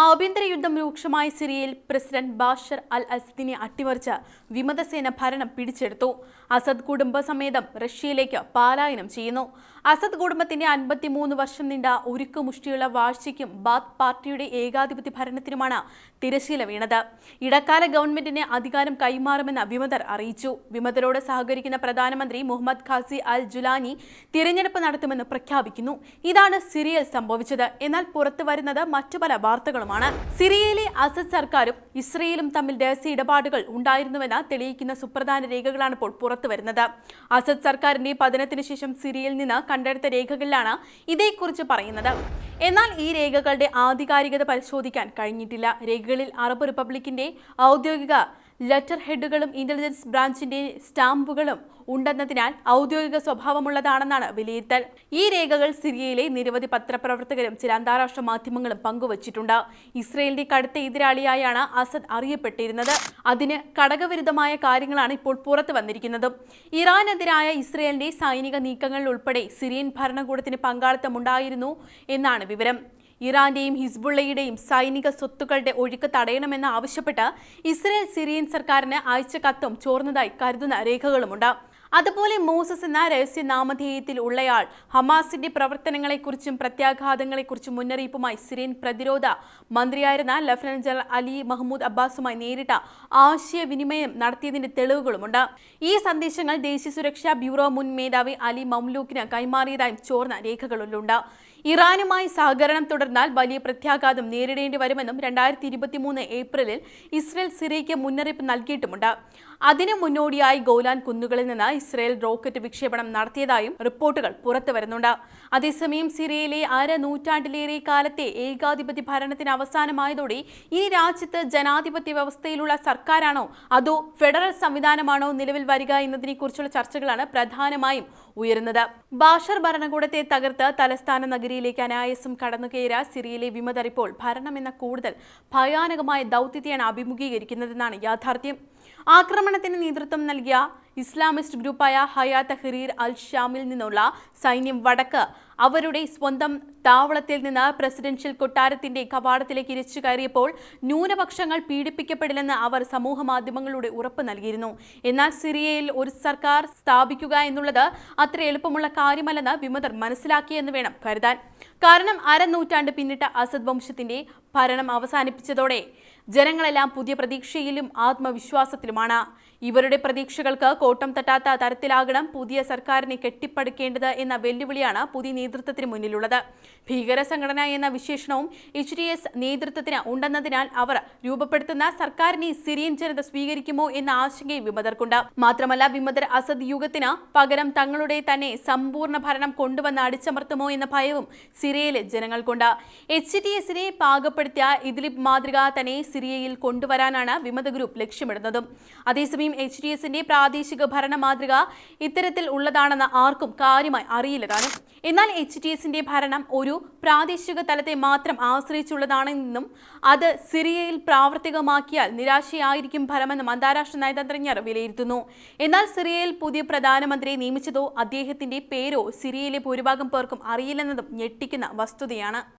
ആഭ്യന്തര യുദ്ധം രൂക്ഷമായ സിറിയയിൽ പ്രസിഡന്റ് ബാഷർ അൽ അസദിനെ അട്ടിമറിച്ച് വിമതസേന ഭരണം പിടിച്ചെടുത്തു. അസദ് കുടുംബസമേതം റഷ്യയിലേക്ക് പാലായനം ചെയ്യുന്നു. അസദ് കുടുംബത്തിന്റെ അൻപത്തിമൂന്ന് വർഷം നീണ്ട ഉരുക്കുമുഷ്ടിയുള്ള വാഴ്ചയ്ക്കും ബാത് പാർട്ടിയുടെ ഏകാധിപത്യ ഭരണത്തിനുമാണ് തിരശീല വീണത്. ഇടക്കാല ഗവൺമെന്റിന് അധികാരം കൈമാറുമെന്ന് വിമതർ അറിയിച്ചു. വിമതരോട് സഹകരിക്കുന്ന പ്രധാനമന്ത്രി മുഹമ്മദ് ഖാസി അൽ ജുലാനി തിരഞ്ഞെടുപ്പ് നടത്തുമെന്ന് പ്രഖ്യാപിക്കുന്നു. ഇതാണ് സിറിയയിൽ സംഭവിച്ചത്. എന്നാൽ പുറത്തു വരുന്നത് മറ്റു പല വാർത്തകളുമാണ് സിറിയയിലെ അസദ് സർക്കാരും ഇസ്രയേലും തമ്മിൽ രഹസ്യ ഇടപാടുകൾ ഉണ്ടായിരുന്നുവെന്ന് തെളിയിക്കുന്ന സുപ്രധാന രേഖകളാണ് ഇപ്പോൾ പുറത്തു വരുന്നത്. അസദ് സർക്കാരിന്റെ പതനത്തിന് ശേഷം സിറിയയിൽ നിന്ന് കണ്ടെടുത്ത രേഖകളിലാണ് ഇതേക്കുറിച്ച് പറയുന്നത്. എന്നാൽ ഈ രേഖകളുടെ ആധികാരികത പരിശോധിക്കാൻ കഴിഞ്ഞിട്ടില്ല. രേഖകളിൽ അറബ് റിപ്പബ്ലിക്കിന്റെ ഔദ്യോഗിക ലെറ്റർ ഹെഡുകളും ഇന്റലിജൻസ് ബ്രാഞ്ചിന്റെ സ്റ്റാമ്പുകളും ഉണ്ടെന്നതിനാൽ ഔദ്യോഗിക സ്വഭാവമുള്ളതാണെന്നാണ് വിലയിരുത്തൽ. ഈ രേഖകൾ സിറിയയിലെ നിരവധി പത്രപ്രവർത്തകരും ചില അന്താരാഷ്ട്ര മാധ്യമങ്ങളും പങ്കുവച്ചിട്ടുണ്ട്. ഇസ്രയേലിന്റെ കടുത്ത എതിരാളിയായാണ് അസദ് അറിയപ്പെട്ടിരുന്നത്. അതിന് ഘടകവിരുദ്ധമായ കാര്യങ്ങളാണ് ഇപ്പോൾ പുറത്തു വന്നിരിക്കുന്നതും. ഇറാനെതിരായ ഇസ്രയേലിന്റെ സൈനിക നീക്കങ്ങളിൽ ഉൾപ്പെടെ സിറിയൻ ഭരണകൂടത്തിന് പങ്കാളിത്തമുണ്ടായിരുന്നു എന്നാണ് വിവരം. ഇറാന്റെയും ഹിസ്ബുള്ളയുടെയും സൈനിക സ്വത്തുക്കളുടെ ഒഴുക്ക് തടയണമെന്ന് ആവശ്യപ്പെട്ട് ഇസ്രയേൽ സിറിയൻ സർക്കാരിന് അയച്ച കത്തും ചോർന്നതായി കരുതുന്ന രേഖകളുമുണ്ട്. അതുപോലെ മോസസ് എന്ന രഹസ്യ നാമധേയത്തിൽ ഉള്ളയാൾ ഹമാസിന്റെ പ്രവർത്തനങ്ങളെക്കുറിച്ചും പ്രത്യാഘാതങ്ങളെക്കുറിച്ചും മുന്നറിയിപ്പുമായി സിറിയൻ പ്രതിരോധ മന്ത്രിയായിരുന്ന ലഫ്റ്റനന്റ് ജനറൽ അലി മഹ്മൂദ് അബ്ബാസുമായി നേരിട്ട ആശയവിനിമയം നടത്തിയതിന്റെ തെളിവുകളുമുണ്ട്. ഈ സന്ദേശങ്ങൾ ദേശീയ സുരക്ഷാ ബ്യൂറോ മുൻ മേധാവി അലി മംലൂക്കിന് കൈമാറിയതായും ചോർന്ന രേഖകളിലുണ്ട്. ഇറാനുമായി സഹകരണം തുടർന്നാൽ വലിയ പ്രത്യാഘാതം നേരിടേണ്ടി വരുമെന്നും രണ്ടായിരത്തി ഇരുപത്തിമൂന്ന് ഏപ്രിലിൽ ഇസ്രയേൽ സിറിയയ്ക്ക് മുന്നറിയിപ്പ് നൽകിയിട്ടുമുണ്ട്. അതിനു മുന്നോടിയായി ഗോലാൻ കുന്നുകളിൽ നിന്ന് ഇസ്രയേൽ റോക്കറ്റ് വിക്ഷേപണം നടത്തിയതായും റിപ്പോർട്ടുകൾ പുറത്തുവരുന്നുണ്ട് അതേസമയം സിറിയയിലെ അര നൂറ്റാണ്ടിലേറെ കാലത്തെ ഏകാധിപത്യ ഭരണത്തിന് അവസാനമായതോടെ ഈ രാജ്യത്ത് ജനാധിപത്യ വ്യവസ്ഥയിലുള്ള സർക്കാരാണോ അതോ ഫെഡറൽ സംവിധാനമാണോ നിലവിൽ വരിക എന്നതിനെക്കുറിച്ചുള്ള ചർച്ചകളാണ് പ്രധാനമായും ഉയരുന്നത്. ബാഷർ ഭരണകൂടത്തെ തകർത്ത് തലസ്ഥാന നഗരിയിലേക്ക് അനായാസം കടന്നുകയറ സിറിയയിലെ വിമതർ ഇപ്പോൾ ഭരണം എന്ന കൂടുതൽ ഭയാനകമായ ദൗത്യത്തെയാണ് അഭിമുഖീകരിക്കുന്നതെന്നാണ് യാഥാർത്ഥ്യം. ആക്രമണത്തിന് നേതൃത്വം നൽകിയ ഇസ്ലാമിസ്റ്റ് ഗ്രൂപ്പായ ഹയാ തഹ്രീർ അൽ ഷാമിൽ നിന്നുള്ള സൈന്യം വടക്ക് അവരുടെ സ്വന്തം താവളത്തിൽ നിന്ന് പ്രസിഡൻഷ്യൽ കൊട്ടാരത്തിന്റെ കവാടത്തിലേക്ക് ഇരച്ചു കയറിയപ്പോൾ ന്യൂനപക്ഷങ്ങൾ പീഡിപ്പിക്കപ്പെടില്ലെന്ന് അവർ സമൂഹ മാധ്യമങ്ങളുടെ ഉറപ്പ് നൽകിയിരുന്നു. എന്നാൽ സിറിയയിൽ ഒരു സർക്കാർ സ്ഥാപിക്കുക എന്നുള്ളത് അത്ര എളുപ്പമുള്ള കാര്യമല്ലെന്ന് വിമതർ മനസ്സിലാക്കിയെന്ന് വേണം കരുതാൻ. കാരണം അരനൂറ്റാണ്ട് പിന്നിട്ട അസദ് വംശത്തിന്റെ ഭരണം അവസാനിപ്പിച്ചതോടെ ജനങ്ങളെല്ലാം പുതിയ പ്രതീക്ഷയിലും ആത്മവിശ്വാസത്തിലുമാണ്. ഇവരുടെ പ്രതീക്ഷകൾക്ക് കോട്ടം തട്ടാത്ത തരത്തിലാകണം പുതിയ സർക്കാരിനെ കെട്ടിപ്പടുക്കേണ്ടത് എന്ന വെല്ലുവിളിയാണ് പുതിയ നേതൃത്വത്തിന് മുന്നിലുള്ളത്. ഭീകര സംഘടന എന്ന വിശേഷണവും എച്ച് ഡി എസ് നേതൃത്വത്തിന് ഉണ്ടെന്നതിനാൽ അവർ രൂപപ്പെടുത്തുന്ന സർക്കാരിനെ സിറിയൻ ജനത സ്വീകരിക്കുമോ എന്ന ആശങ്കയും വിമതർക്കുണ്ട്. മാത്രമല്ല വിമതർ അസദ് യുഗത്തിന് പകരം തങ്ങളുടെ തന്നെ സമ്പൂർണ ഭരണം കൊണ്ടുവന്ന് അടിച്ചമർത്തുമോ എന്ന ഭയവും സിറിയയിലെ ജനങ്ങൾക്കുണ്ട്. എച്ച് ഡി എസിനെ പാകപ്പെടുത്തിയ ഇദ്ലിബ് മാതൃക തന്നെ സിറിയയിൽ കൊണ്ടുവരാനാണ് വിമത ഗ്രൂപ്പ് ലക്ഷ്യമിടുന്നതും. അതേസമയം എച്ച് ഡി എസിന്റെ പ്രാദേശിക ഭരണ മാതൃക ഇത്തരത്തിൽ ഉള്ളതാണെന്ന് ആർക്കും കാര്യമായി അറിയില്ലതാണ് എന്നാൽ എച്ച് ടി എസിന്റെ ഭരണം ഒരു പ്രാദേശിക തലത്തെ മാത്രം ആശ്രയിച്ചുള്ളതാണെന്നും അത് സിറിയയിൽ പ്രാവർത്തികമാക്കിയാൽ നിരാശയായിരിക്കും ഫലമെന്നും അന്താരാഷ്ട്ര നയതന്ത്രജ്ഞർ വിലയിരുത്തുന്നു. എന്നാൽ സിറിയയിൽ പുതിയ പ്രധാനമന്ത്രിയെ നിയമിച്ചതോ അദ്ദേഹത്തിന്റെ പേരോ സിറിയയിലെ ഭൂരിഭാഗം പേർക്കും അറിയില്ലെന്നതും ഞെട്ടിക്കുന്ന വസ്തുതയാണ്.